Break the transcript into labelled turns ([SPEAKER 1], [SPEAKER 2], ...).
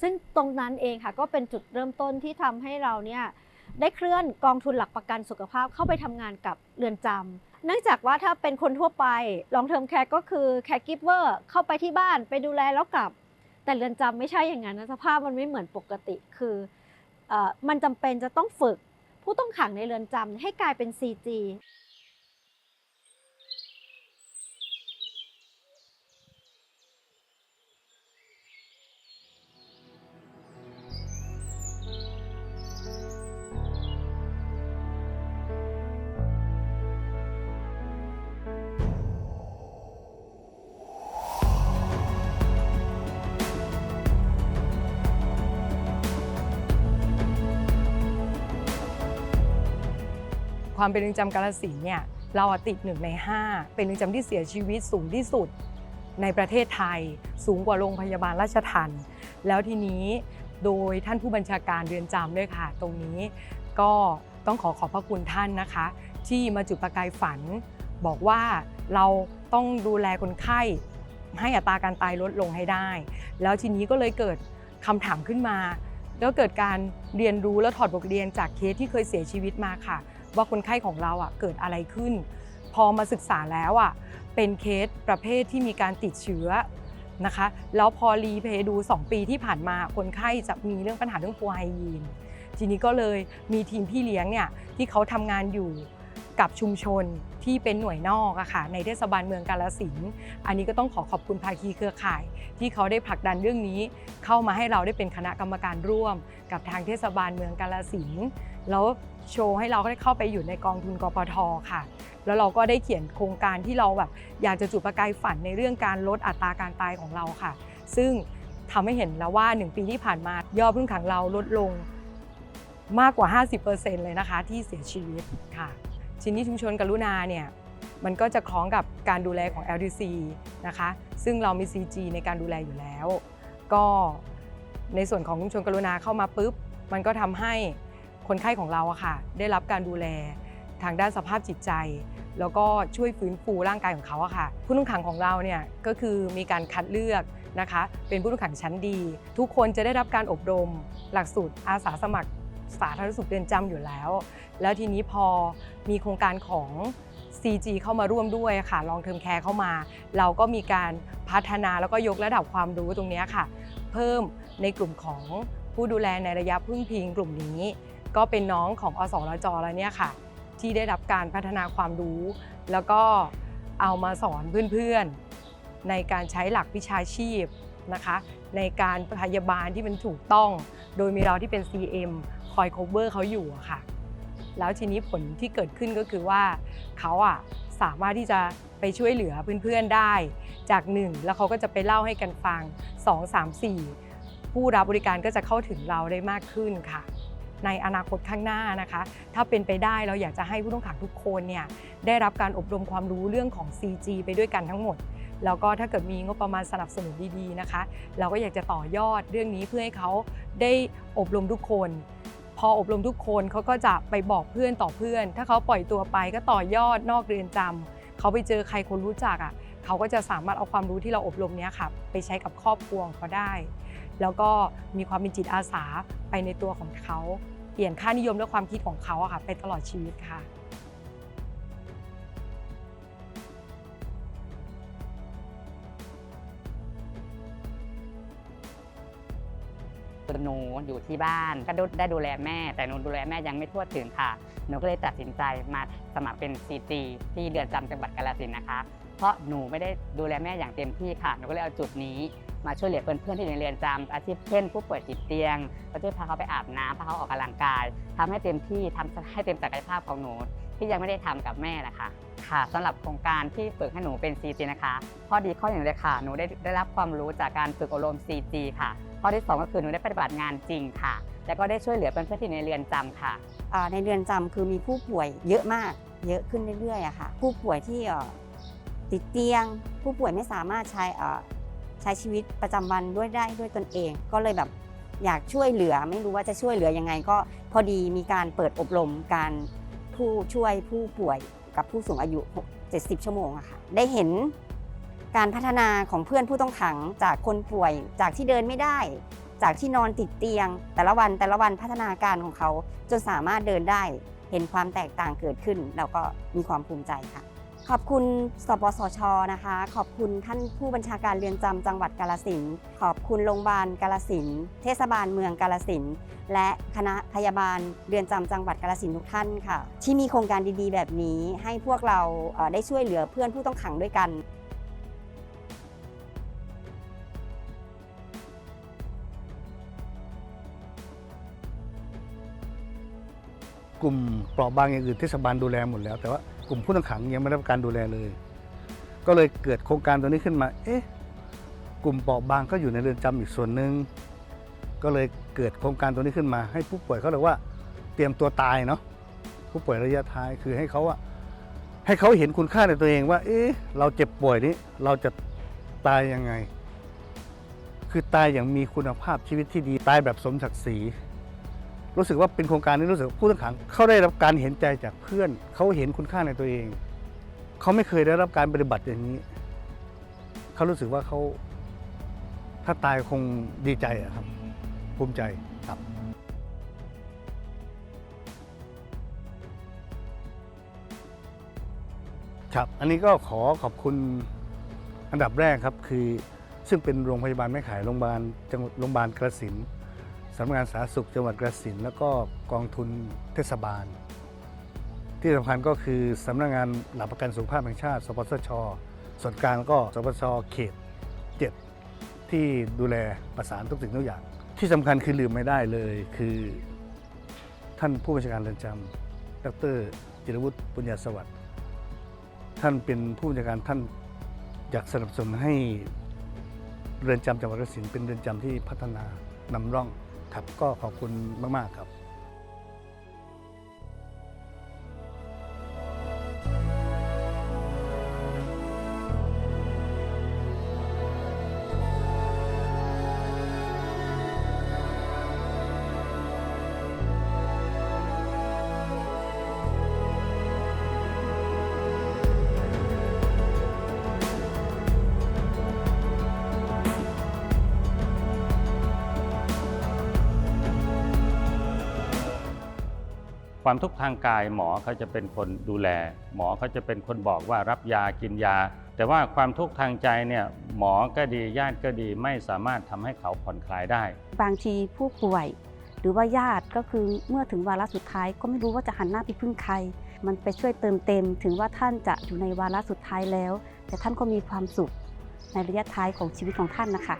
[SPEAKER 1] ซึ่งตรงนั้นเองค่ะก็เป็นจุดเริ่มต้นที่ทำให้เราเนี่ยได้เคลื่อนกองทุนหลักประกันสุขภาพเข้าไปทำงานกับเรือนจำเนื่องจากว่าถ้าเป็นคนทั่วไปลองเทอมแคร์ก็คือแคร์กิฟเวอร์เข้าไปที่บ้านไปดูแลแล้วกลับ แต่เรือนจำไม่ใช่อย่างนั้นสภาพมันไม่เหมือนปกติคืออมันจำเป็นจะต้องฝึกผู้ต้องขังในเรือนจำให้กลายเป็น CG
[SPEAKER 2] ความเป็นเรือนจำกาลสินธุ์เนี่ยเราอะติดหนึ่งใน 5 เป็นเรือนจำที่เสียชีวิตสูงที่สุดในประเทศไทย สูงกว่าโรงพยาบาลราชทันแล้วทีนี้โดยท่านผู้บัญชาการเรือนจำด้วยค่ะ ตรงนี้ก็ต้องขอขอบพระคุณท่านนะคะ ที่มาจุดประกายฝัน บอกว่าเราต้องดูแลคนไข้ ให้อัตราการตายลดลงให้ได้ แล้วทีนี้ก็เลยเกิดคำถามขึ้นมา แล้วเกิดการเรียนรู้และถอดบทเรียนจากเคสที่เคยเสียชีวิตมาค่ะ ว่าคนไข้ของเราอะเกิดอะไรขึ้น พอมาศึกษาแล้วอะเป็นเคสประเภทที่มีการติดเชื้อนะคะ แล้วพอรีเพย์ดู 2 ปีที่ผ่านมาคนไข้จะมีเรื่องปัญหาเรื่องฟัวไฮยีนทีนี้ก็เลยมีทีมพี่เลี้ยงเนี่ยที่เขาทำงานอยู่ กับชุมชนที่เป็นหน่วยนอกอะค่ะในเทศบาลเมืองกาลสินธุ์อันนี้ก็ต้องขอขอบคุณภาคีเครือข่าย ที่เขาได้ผลักดันเรื่องนี้ เข้ามาให้เราได้เป็นคณะกรรมการร่วม กับทางเทศบาลเมืองกาลสินธุ์แล้วโชว์ให้เราได้เข้าไปอยู่ในกองทุนกปทค่ะ แล้วเราก็ได้เขียนโครงการที่เราแบบอยากจะจุดประกายฝันในเรื่องการลดอัตราการตายของเราค่ะ ซึ่งทำให้เห็นแล้วว่า 1 ปีที่ผ่านมายอดผู้ต้องขังเราลดลงมากกว่า 50%เลยนะคะที่เสียชีวิตค่ะ ทีนี้ชุมชนกรุณาเนี่ยมันก็จะคล้องกับการดูแลของ LDC นะคะซึ่งเรามี CG ในการดูแลอยู่แล้ว ก็ในส่วนของชุมชนกรุณาเข้ามาปุ๊บ มันก็ทำให้คนไข้ของเราอะค่ะ ได้รับการดูแลทางด้านสภาพจิตใจ แล้วก็ช่วยฟื้นฟูร่างกายของเขาอะค่ะ ผู้ต้องขังของเราเนี่ยก็คือมีการคัดเลือกนะคะ เป็นผู้ต้องขังชั้นดี ทุกคนจะได้รับการอบรม หลักสูตรอาสาสมัคร สาธารณสุขเรือนจำอยู่แล้ว แล้วทีนี้พอมีโครงการของ CG เข้ามาร่วมด้วยค่ะลองเทอมแคร์เข้ามา เราก็มีการพัฒนาแล้วก็ยกระดับความรู้ตรงนี้ค่ะ เพิ่มในกลุ่มของผู้ดูแลในระยะพึ่งพิงกลุ่มนี้ ก็เป็นน้องของอสรจแล้วเนี่ยค่ะ ที่ได้รับการพัฒนาความรู้ แล้วก็เอามาสอนเพื่อนๆ ในการใช้หลักวิชาชีพนะคะ ในการพยาบาลที่มันถูกต้อง โดยมีเราที่เป็น CM คอย cover เขาอยู่อะค่ะ แล้วทีนี้ผลที่เกิดขึ้นก็คือว่าเขาอะสามารถที่จะไปช่วยเหลือเพื่อนๆได้จากหนึ่งแล้วเขาก็จะไปเล่าให้กันฟัง 2 3 4 ผู้รับบริการก็จะเข้าถึงเราได้มากขึ้นค่ะ ในอนาคตข้างหน้านะคะ ถ้าเป็นไปได้เราอยากจะให้ผู้ต้องขังทุกคนเนี่ยได้รับการอบรมความรู้เรื่องของ CG ไปด้วยกันทั้งหมดแล้วก็ถ้าเกิดมีงบประมาณสนับสนุนดีๆนะคะ เราก็อยากจะต่อยอดเรื่องนี้เพื่อให้เขาได้อบรมทุกคน พออบรมทุกคนเขาก็จะไปบอกเพื่อนต่อเพื่อน ถ้าเขาปล่อยตัวไปก็ต่อยอดนอกเรือนจำเขาไปเจอใครคนรู้จักอะเขาก็จะสามารถเอาความรู้ที่เราอบรมเนี้ยค่ะไปใช้กับครอบครัวของเขาได้ แล้วก็มีความเป็นจิตอาสาไปในตัวของเขา เปลี่ยนค่านิยมและความคิดของเขาอะค่ะไปตลอดชีวิตค่ะ
[SPEAKER 3] อยู่ที่บ้านก็ได้ดูแลแม่ แต่หนูดูแลแม่ยังไม่ทั่วถึงค่ะ หนูก็เลยตัดสินใจมาสมัครเป็น CG ที่เรือนจำจังหวัดกาฬสินธุ์นะคะ เพราะหนูไม่ได้ดูแลแม่อย่างเต็มที่ค่ะ หนูก็เลยเอาจุดนี้มาช่วยเหลือเพื่อนๆที่อยู่ในเรือนจำอาชีพเช่นผู้ป่วยติดเตียง ก็ช่วยพาเขาไปอาบน้ำพาเขาออกกำลังกายทำให้เต็มที่ทำให้เต็มศักยภาพของหนู ที่ยังไม่ได้ทำกับแม่นะคะค่ะสำหรับโครงการที่ฝึกให้หนูเป็น CG นะคะข้อดีข้อหนึ่งเลยค่ะ หนูได้ได้รับความรู้จากการฝึกอบรม CG ค่ะ ข้อที่สองก็คือหนูได้ปฏิบัติงานจริงค่ะ แล้วก็ได้ช่วยเหลือเพื่อนๆที่อยู่ในเรือนจำค่ะ
[SPEAKER 4] ในเรือนจำคือมีผู้ป่วยเยอะมากเยอะขึ้นเรื่อยๆอะค่ะ ผู้ป่วยที่ติดเตียง ผู้ป่วยไม่สามารถใช้ใช้ชีวิตประจำวันด้วยได้ด้วยตนเอง ก็เลยแบบอยากช่วยเหลือไม่รู้ว่าจะช่วยเหลือยังไง ก็พอดีมีการเปิดอบรมการผู้ช่วยผู้ป่วยกับผู้สูงอายุ 70 ชั่วโมงอะค่ะได้เห็น การพัฒนาของเพื่อนผู้ต้องขังจากคนป่วย จากที่เดินไม่ได้ จากที่นอนติดเตียง แต่ละวันแต่ละวันพัฒนาการของเขาจนสามารถเดินได้ เห็นความแตกต่างเกิดขึ้น เราก็มีความภูมิใจค่ะ ขอบคุณสปสชนะคะ ขอบคุณท่านผู้บัญชาการเรือนจำจังหวัดกาลสินขอบคุณโรงพยาบาลกาลสินเทศบาลเมืองกาลสินและคณะพยาบาลเรือนจำจังหวัดกาลสินทุกท่านค่ะ ที่มีโครงการดีๆ แบบนี้ให้พวกเราได้ช่วยเหลือเพื่อนผู้ต้องขังด้วยกัน
[SPEAKER 5] กลุ่มเปราะบางอย่างอื่นเทศบาลดูแลหมดแล้ว แต่ว่ากลุ่มผู้ต้องขังยังไม่ได้รับการดูแลเลย ก็เลยเกิดโครงการตัวนี้ขึ้นมา เอ๊ะ กลุ่มเปราะบางก็อยู่ในเรือนจำอีกส่วนหนึ่งก็เลยเกิดโครงการตัวนี้ขึ้นมา ให้ผู้ป่วยเขาเรียกว่าเตรียมตัวตายเนาะผู้ป่วยระยะท้ายคือให้เขาอะให้เขาเห็นคุณค่าในตัวเองว่า เอ๊ะ เราเจ็บป่วยนี้เราจะตายยังไง คือตายอย่างมีคุณภาพชีวิตที่ดีตายแบบสมศักดิ์ศรี รู้สึกว่าเป็นโครงการที่รู้สึกว่าผู้ต้องขังเขาได้รับการเห็นใจจากเพื่อน เขาเห็นคุณค่าในตัวเอง เขาไม่เคยได้รับการปฏิบัติอย่างนี้ เขารู้สึกว่าเขาถ้าตายคงดีใจอะครับ ภูมิใจครับครับอันนี้ก็ขอขอบคุณอันดับแรกครับคือซึ่งเป็นโรงพยาบาลแม่ข่ายโรงพยาบาลจังหวัดโรงพยาบาลกระสิน สำนักงานสาธารณสุขจังหวัดกระสินแล้วก็กองทุนเทศบาล ที่สำคัญก็คือสำนักงานหลักประกันสุขภาพแห่งชาติ สปสช ส่วนกลางก็สปสชเขต7ที่ดูแลประสานทุกสิ่งทุกอย่าง ที่สำคัญคือลืมไม่ได้เลยคือ ท่านผู้บัญชาการเรือนจำดรจิรวุฒิปุญญาสวัสดิ์ท่านเป็นผู้บัญชาการท่านอยากสนับสนุนให้เรือนจำจังหวัดกระสินเป็นเรือนจำที่พัฒนานำร่อง ครับก็ขอบคุณมาก ๆ ครับ
[SPEAKER 6] ความทุกข์ทางกายหมอเขาจะเป็นคนดูแล หมอเขาจะเป็นคนบอกว่ารับยากินยา แต่ว่าความทุกข์ทางใจเนี่ยหมอก็ดีญาติก็ดีไม่สามารถทำให้เขาผ่อนคลายได้
[SPEAKER 7] บางทีผู้ป่วย หรือว่าญาติก็คือเมื่อถึงวาระสุดท้าย ก็ไม่รู้ว่าจะหันหน้าไปพึ่งใคร มันไปช่วยเติมเต็ม ถึงว่าท่านจะอยู่ในวาระสุดท้ายแล้ว แต่ท่านก็มีความสุขในระยะท้ายของชีวิตของท่านนะคะ